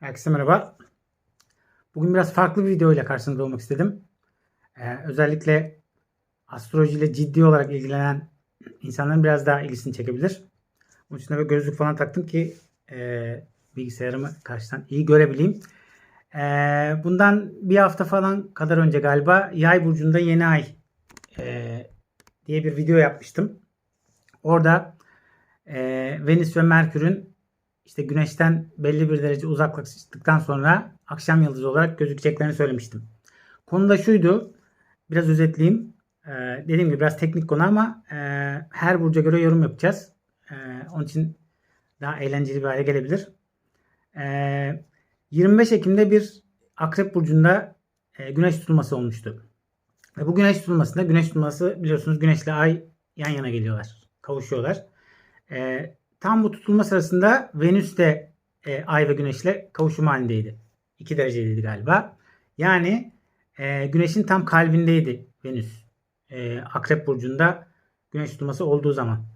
Herkese merhaba. Bugün biraz farklı bir video ile karşınızda olmak istedim. Ee, özellikle astrolojiyle ciddi olarak ilgilenen insanların biraz daha ilgisini çekebilir. Bunun için de böyle gözlük falan taktım ki e, bilgisayarımı karşıdan iyi görebileyim. Ee, bundan bir hafta falan kadar önce galiba Yay burcunda yeni ay e, diye bir video yapmıştım. Orada e, Venüs ve Merkür'ün işte Güneş'ten belli bir derece uzaklaştıktan sonra akşam yıldızı olarak gözükeceklerini söylemiştim. Konu da şuydu. Biraz özetleyeyim. Ee, dediğim gibi biraz teknik konu ama e, her burca göre yorum yapacağız. Ee, onun için daha eğlenceli bir hale gelebilir. Ee, 25 Ekim'de bir Akrep Burcu'nda e, güneş tutulması olmuştu. Ve bu güneş tutulmasında güneş tutulması biliyorsunuz güneşle ay yan yana geliyorlar. Kavuşuyorlar. Ee, tam bu tutulma sırasında Venüs de e, ay ve güneşle kavuşum halindeydi. 2 dereceydi galiba. Yani e, güneşin tam kalbindeydi Venüs. E, Akrep Burcu'nda güneş tutulması olduğu zaman.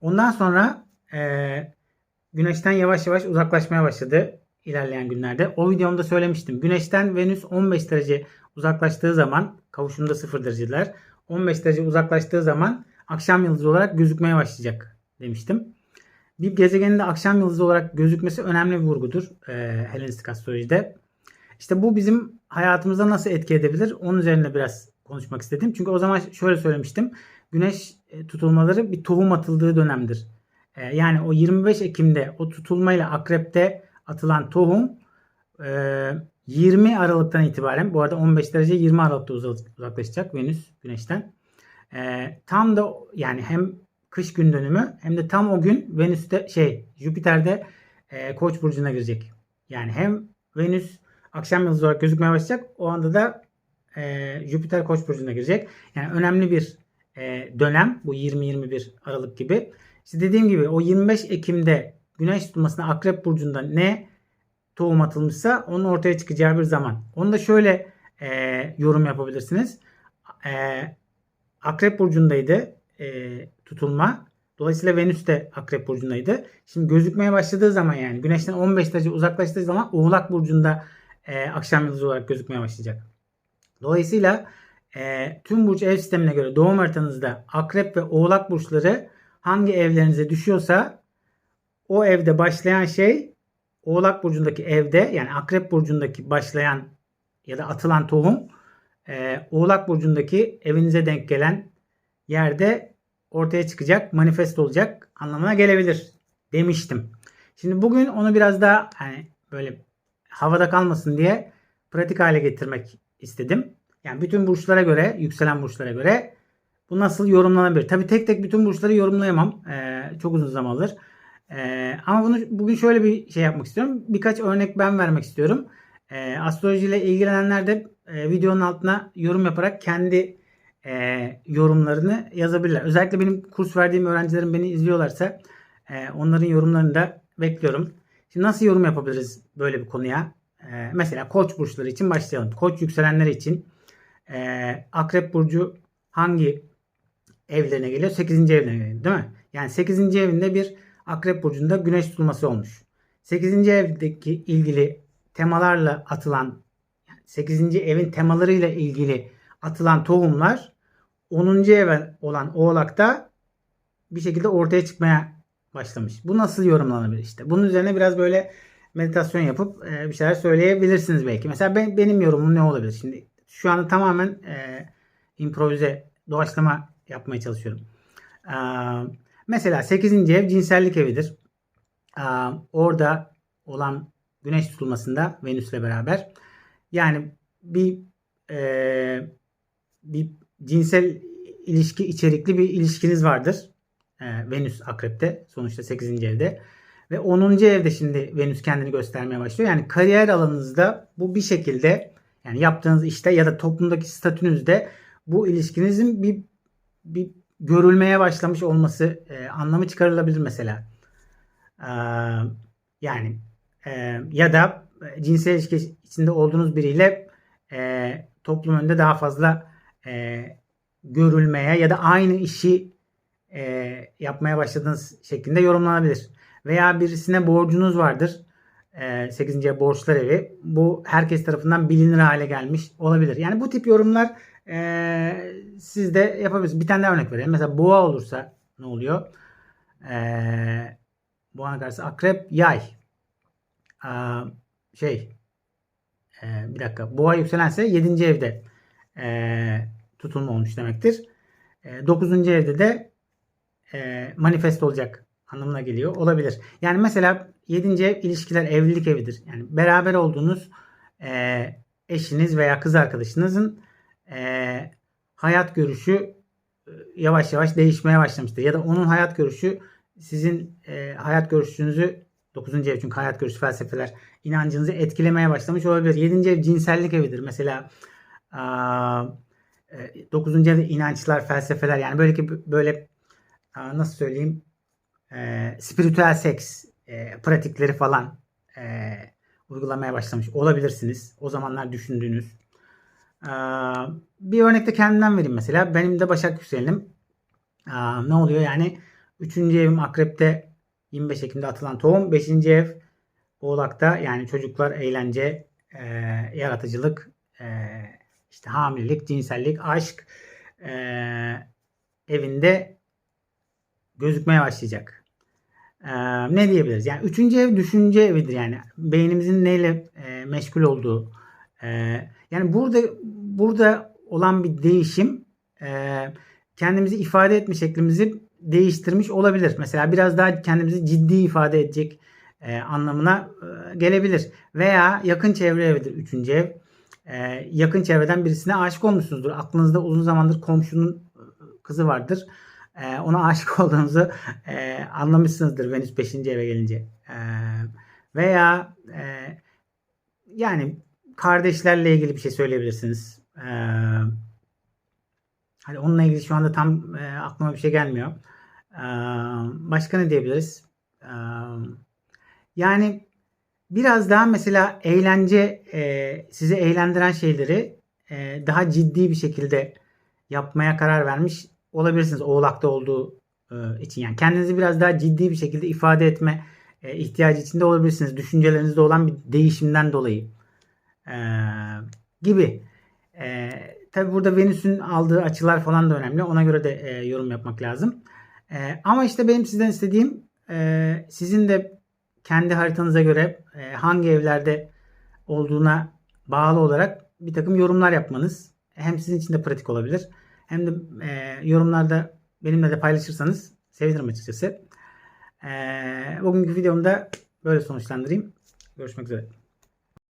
Ondan sonra e, güneşten yavaş yavaş uzaklaşmaya başladı ilerleyen günlerde. O videomda söylemiştim. Güneşten Venüs 15 derece uzaklaştığı zaman kavuşumda 0 dereceler. 15 derece uzaklaştığı zaman akşam yıldızı olarak gözükmeye başlayacak demiştim. Bir gezegenin de akşam yıldızı olarak gözükmesi önemli bir vurgudur e, Helenistik astrolojide. İşte bu bizim hayatımıza nasıl etki edebilir? Onun üzerine biraz konuşmak istedim. Çünkü o zaman şöyle söylemiştim. Güneş e, tutulmaları bir tohum atıldığı dönemdir. E, yani o 25 Ekim'de o tutulmayla akrepte atılan tohum e, 20 Aralık'tan itibaren bu arada 15 derece 20 Aralık'ta uzaklaşacak Venüs Güneş'ten. E, tam da yani hem kış gün dönümü hem de tam o gün Venüs'te şey Jüpiter'de e, Koç burcuna girecek. Yani hem Venüs akşam yıldızı olarak gözükmeye başlayacak. O anda da e, Jüpiter Koç burcuna girecek. Yani önemli bir e, dönem bu 20-21 Aralık gibi. İşte dediğim gibi o 25 Ekim'de Güneş tutulmasına Akrep burcunda ne tohum atılmışsa onun ortaya çıkacağı bir zaman. Onu da şöyle e, yorum yapabilirsiniz. E, Akrep burcundaydı e, tutulma. Dolayısıyla Venüs de Akrep burcundaydı. Şimdi gözükmeye başladığı zaman yani Güneş'ten 15 derece uzaklaştığı zaman Oğlak burcunda e, akşam yıldızı olarak gözükmeye başlayacak. Dolayısıyla e, tüm burç ev sistemine göre doğum haritanızda Akrep ve Oğlak burçları hangi evlerinize düşüyorsa o evde başlayan şey Oğlak burcundaki evde yani Akrep burcundaki başlayan ya da atılan tohum e, Oğlak burcundaki evinize denk gelen yerde ortaya çıkacak, manifest olacak anlamına gelebilir demiştim. Şimdi bugün onu biraz daha hani böyle havada kalmasın diye pratik hale getirmek istedim. Yani bütün burçlara göre, yükselen burçlara göre bu nasıl yorumlanabilir? Tabii tek tek bütün burçları yorumlayamam. Ee, çok uzun zaman alır. Ee, ama bunu bugün şöyle bir şey yapmak istiyorum. Birkaç örnek ben vermek istiyorum. Ee, astrolojiyle ilgilenenler de e, videonun altına yorum yaparak kendi e, yorumlarını yazabilirler. Özellikle benim kurs verdiğim öğrencilerim beni izliyorlarsa e, onların yorumlarını da bekliyorum. Şimdi nasıl yorum yapabiliriz böyle bir konuya? E, mesela koç burçları için başlayalım. Koç yükselenleri için e, akrep burcu hangi evlerine geliyor? 8. evlerine geliyor değil mi? Yani 8. evinde bir akrep burcunda güneş tutulması olmuş. 8. evdeki ilgili temalarla atılan 8. evin temalarıyla ilgili atılan tohumlar 10. eve olan oğlakta bir şekilde ortaya çıkmaya başlamış. Bu nasıl yorumlanabilir işte? Bunun üzerine biraz böyle meditasyon yapıp e, bir şeyler söyleyebilirsiniz belki. Mesela ben, benim yorumum ne olabilir? Şimdi şu anda tamamen e, improvize, doğaçlama yapmaya çalışıyorum. E, mesela 8. ev cinsellik evidir. E, orada olan güneş tutulmasında Venüs'le beraber yani bir e, bir cinsel ilişki içerikli bir ilişkiniz vardır. Ee, Venüs akrepte sonuçta 8. evde. Ve 10. evde şimdi Venüs kendini göstermeye başlıyor. Yani kariyer alanınızda bu bir şekilde yani yaptığınız işte ya da toplumdaki statünüzde bu ilişkinizin bir bir görülmeye başlamış olması e, anlamı çıkarılabilir mesela. Ee, yani e, ya da cinsel ilişki içinde olduğunuz biriyle e, toplum önünde daha fazla e, görülmeye ya da aynı işi e, yapmaya başladığınız şeklinde yorumlanabilir. Veya birisine borcunuz vardır. e, 8. ev borçlar evi. Bu herkes tarafından bilinir hale gelmiş olabilir. Yani bu tip yorumlar e, siz de yapabilirsiniz. Bir tane daha örnek verelim. Mesela boğa olursa ne oluyor? E, boğanın karşısı akrep, yay. E, şey e, bir dakika. Boğa yükselense 7. evde e, tutulma olmuş demektir. E, 9. evde de e, manifest olacak anlamına geliyor. Olabilir. Yani mesela 7. ev ilişkiler evlilik evidir. Yani beraber olduğunuz e, eşiniz veya kız arkadaşınızın e, hayat görüşü e, yavaş yavaş değişmeye başlamıştır. Ya da onun hayat görüşü sizin e, hayat görüşünüzü 9. ev çünkü hayat görüşü felsefeler inancınızı etkilemeye başlamış olabilir. 7. ev cinsellik evidir. Mesela 9. evde inançlar, felsefeler yani böyle ki böyle nasıl söyleyeyim e, spiritüel seks e, pratikleri falan e, uygulamaya başlamış olabilirsiniz. O zamanlar düşündüğünüz. Bir örnek de kendimden vereyim mesela. Benim de Başak Yükselenim. Ne oluyor yani? 3. evim Akrep'te 25 Ekim'de atılan tohum. 5. ev Oğlak'ta yani çocuklar, eğlence, e, yaratıcılık, e, işte hamilelik, cinsellik, aşk e, evinde gözükmeye başlayacak. E, ne diyebiliriz? Yani üçüncü ev düşünce evidir yani. Beynimizin neyle e, meşgul olduğu. E, yani burada burada olan bir değişim e, kendimizi ifade etme şeklimizi değiştirmiş olabilir. Mesela biraz daha kendimizi ciddi ifade edecek e, anlamına e, gelebilir. Veya yakın çevre evidir üçüncü ev. E, yakın çevreden birisine aşık olmuşsunuzdur. Aklınızda uzun zamandır komşunun e, kızı vardır. E, ona aşık olduğunuzu e, anlamışsınızdır Venüs 5. eve gelince. E, veya e, yani kardeşlerle ilgili bir şey söyleyebilirsiniz. Hani onunla ilgili şu anda tam aklıma bir şey gelmiyor. Başka ne diyebiliriz? E, yani biraz daha mesela eğlence e, sizi eğlendiren şeyleri e, daha ciddi bir şekilde yapmaya karar vermiş olabilirsiniz Oğlak'ta olduğu e, için. Yani kendinizi biraz daha ciddi bir şekilde ifade etme e, ihtiyacı içinde olabilirsiniz. Düşüncelerinizde olan bir değişimden dolayı e, gibi. E, Tabi burada Venüs'ün aldığı açılar falan da önemli. Ona göre de e, yorum yapmak lazım. E, ama işte benim sizden istediğim e, sizin de kendi haritanıza göre e, hangi evlerde olduğuna bağlı olarak bir takım yorumlar yapmanız. Hem sizin için de pratik olabilir. Hem de e, yorumlarda benimle de paylaşırsanız sevinirim açıkçası. E, bugünkü videomda böyle sonuçlandırayım. Görüşmek üzere.